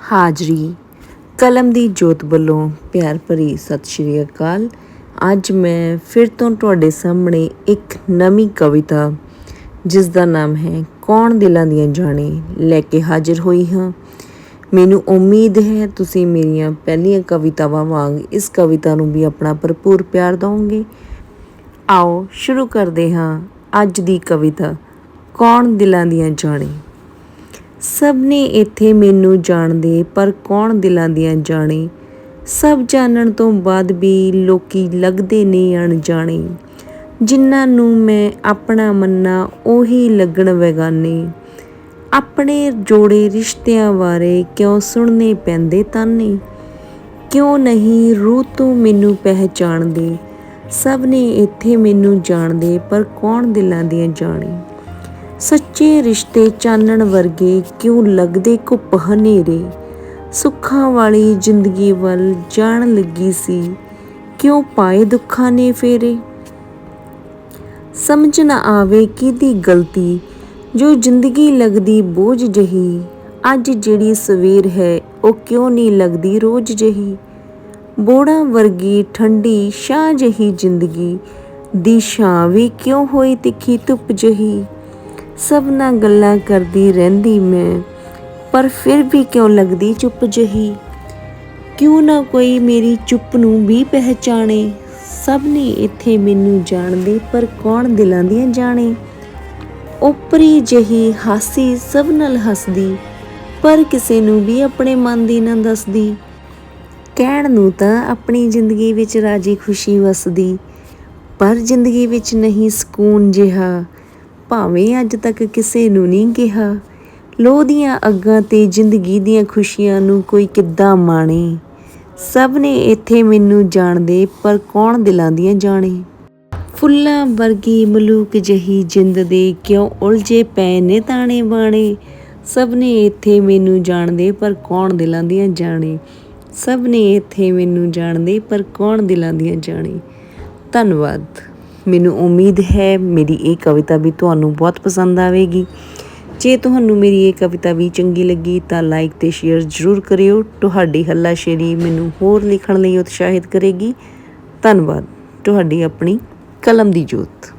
ਹਾਜ਼ਰੀ। ਕਲਮ ਦੀ ਜੋਤ ਵੱਲੋਂ ਪਿਆਰ ਭਰੀ ਸਤਿ ਸ਼੍ਰੀ ਅਕਾਲ। ਅੱਜ ਮੈਂ ਫਿਰ ਤੋਂ ਤੁਹਾਡੇ ਸਾਹਮਣੇ ਇੱਕ ਨਵੀਂ ਕਵਿਤਾ ਜਿਸ ਦਾ ਨਾਮ ਹੈ ਕੌਣ ਦਿਲਾਂ ਦੀਆਂ ਜਾਣੇ ਲੈ ਕੇ ਹਾਜ਼ਰ ਹੋਈ ਹਾਂ। ਮੈਨੂੰ ਉਮੀਦ ਹੈ ਤੁਸੀਂ ਮੇਰੀਆਂ ਪਹਿਲੀਆਂ ਕਵਿਤਾਵਾਂ ਵਾਂਗ ਇਸ ਕਵਿਤਾ ਨੂੰ ਵੀ ਆਪਣਾ ਭਰਪੂਰ ਪਿਆਰ ਦਿਓਗੇ ਆਓ ਸ਼ੁਰੂ ਕਰਦੇ ਹਾਂ ਅੱਜ ਦੀ ਕਵਿਤਾ, ਕੌਣ ਦਿਲਾਂ ਦੀਆਂ ਜਾਣੇ। ਸਭ ਨੇ ਇੱਥੇ ਮੈਨੂੰ ਜਾਣਦੇ, ਪਰ ਕੌਣ ਦਿਲਾਂ ਦੀਆਂ ਜਾਣੇ? ਸਭ ਜਾਣਨ ਤੋਂ ਬਾਅਦ ਵੀ ਲੋਕੀ ਲੱਗਦੇ ਨੇ ਅਣਜਾਣੇ। ਜਿਨ੍ਹਾਂ ਨੂੰ ਮੈਂ ਆਪਣਾ ਮੰਨਾ, ਉਹੀ ਲੱਗਣ ਵੈਗਾਨੇ। ਆਪਣੇ ਜੋੜੇ ਰਿਸ਼ਤਿਆਂ ਬਾਰੇ ਕਿਉਂ ਸੁਣਨੇ ਪੈਂਦੇ ਤਾਨੇ? ਕਿਉਂ ਨਹੀਂ ਰੂਹ ਤੋਂ ਮੈਨੂੰ ਪਹਿਚਾਣਦੇ? ਸਭ ਨੇ ਇੱਥੇ ਮੈਨੂੰ ਜਾਣਦੇ, ਪਰ ਕੌਣ ਦਿਲਾਂ ਦੀਆਂ ਜਾਣੇ? ਸੱਚੇ ਰਿਸ਼ਤੇ ਚਾਨਣ ਵਰਗੇ ਕਿਉਂ ਲੱਗਦੇ ਘੁੱਪ ਹਨੇਰੇ? ਸੁੱਖਾਂ ਵਾਲੀ ਜ਼ਿੰਦਗੀ ਵੱਲ ਜਾਣ ਲੱਗੀ ਸੀ, ਕਿਉਂ ਪਾਏ ਦੁੱਖਾਂ ਨੇ ਫੇਰੇ? ਸਮਝ ਨਾ ਆਵੇ ਕਿਹਦੀ ਗਲਤੀ, ਜੋ ਜ਼ਿੰਦਗੀ ਲੱਗਦੀ ਬੋਝ ਜਹੀ, ਅੱਜ ਜਿਹੜੀ ਸਵੇਰ ਹੈ ਉਹ ਕਿਉਂ ਨਹੀਂ ਲੱਗਦੀ ਰੋਜ਼ ਜਹੀ? ਬੋੜਾ ਵਰਗੀ ਠੰਡੀ ਸ਼ਾਹ ਜਹੀ ਜ਼ਿੰਦਗੀ, ਦੀ ਛਾਂ ਵੀ ਕਿਉਂ ਹੋਈ ਤਿੱਖੀ ਧੁੱਪ ਜਹੀ? ਸਭ ਨਾਲ ਗੱਲਾਂ ਕਰਦੀ ਰਹਿੰਦੀ ਮੈਂ, ਪਰ ਫਿਰ ਵੀ ਕਿਉਂ ਲੱਗਦੀ ਚੁੱਪ ਜਹੀ? ਕਿਉਂ ਨਾ ਕੋਈ ਮੇਰੀ ਚੁੱਪ ਨੂੰ ਵੀ ਪਹਿਚਾਣੇ? ਸਭ ਨੇ ਇੱਥੇ ਮੈਨੂੰ ਜਾਣਦੇ, ਪਰ ਕੌਣ ਦਿਲਾਂ ਦੀਆਂ ਜਾਣੇ? ਉਪਰੀ ਜਹੀ ਹਾਸੀ ਸਭ ਨਾਲ ਹੱਸਦੀ, ਪਰ ਕਿਸੇ ਨੂੰ ਵੀ ਆਪਣੇ ਮਨ ਦੀ ਨਾ ਦੱਸਦੀ। ਕਹਿਣ ਨੂੰ ਤਾਂ ਆਪਣੀ ਜ਼ਿੰਦਗੀ ਵਿੱਚ ਰਾਜੀ ਖੁਸ਼ੀ ਵਸਦੀ, ਪਰ ਜ਼ਿੰਦਗੀ ਵਿੱਚ ਨਹੀਂ ਸਕੂਨ ਜਿਹਾ। ਭਾਵੇਂ ਅੱਜ ਤੱਕ ਕਿਸੇ ਨੂੰ ਨਹੀਂ ਕਿਹਾ। ਲੋਹ ਦੀਆਂ ਅੱਗਾਂ ਤੇ ਜ਼ਿੰਦਗੀ ਦੀਆਂ ਖੁਸ਼ੀਆਂ ਨੂੰ ਕੋਈ ਕਿੱਦਾਂ ਮਾਣੇ? ਸਭ ਨੇ ਇੱਥੇ ਮੈਨੂੰ ਜਾਣਦੇ, ਪਰ ਕੌਣ ਦਿਲਾਂ ਦੀਆਂ ਜਾਣੇ? ਫੁੱਲਾਂ ਵਰਗੀ ਮਲੂਕ ਜਹੀ ਜਿੰਦ ਦੇ ਕਿਉਂ ਉਲਝੇ ਪਏ ਨੇ ਤਾਣੇ ਬਾਣੇ? ਸਭ ਨੇ ਇੱਥੇ ਮੈਨੂੰ ਜਾਣਦੇ, ਪਰ ਕੌਣ ਦਿਲਾਂ ਦੀਆਂ ਜਾਣੇ? ਸਭ ਨੇ ਇੱਥੇ ਮੈਨੂੰ ਜਾਣਦੇ, ਪਰ ਕੌਣ ਦਿਲਾਂ ਦੀਆਂ ਜਾਣੇ? ਧੰਨਵਾਦ। ਮੈਨੂੰ ਉਮੀਦ ਹੈ ਮੇਰੀ ਇਹ ਕਵਿਤਾ ਵੀ ਤੁਹਾਨੂੰ ਬਹੁਤ ਪਸੰਦ ਆਵੇਗੀ। ਜੇ ਤੁਹਾਨੂੰ ਮੇਰੀ ਇਹ ਕਵਿਤਾ ਵੀ ਚੰਗੀ ਲੱਗੀ ਤਾਂ ਲਾਈਕ ਤੇ ਸ਼ੇਅਰ ਜ਼ਰੂਰ ਕਰਿਓ। ਤੁਹਾਡੀ ਹੱਲਾਸ਼ੇਰੀ ਮੈਨੂੰ ਹੋਰ ਲਿਖਣ ਲਈ ਉਤਸ਼ਾਹਿਤ ਕਰੇਗੀ। ਧੰਨਵਾਦ। ਤੁਹਾਡੀ ਆਪਣੀ ਕਲਮ ਦੀ ਜੋਤ।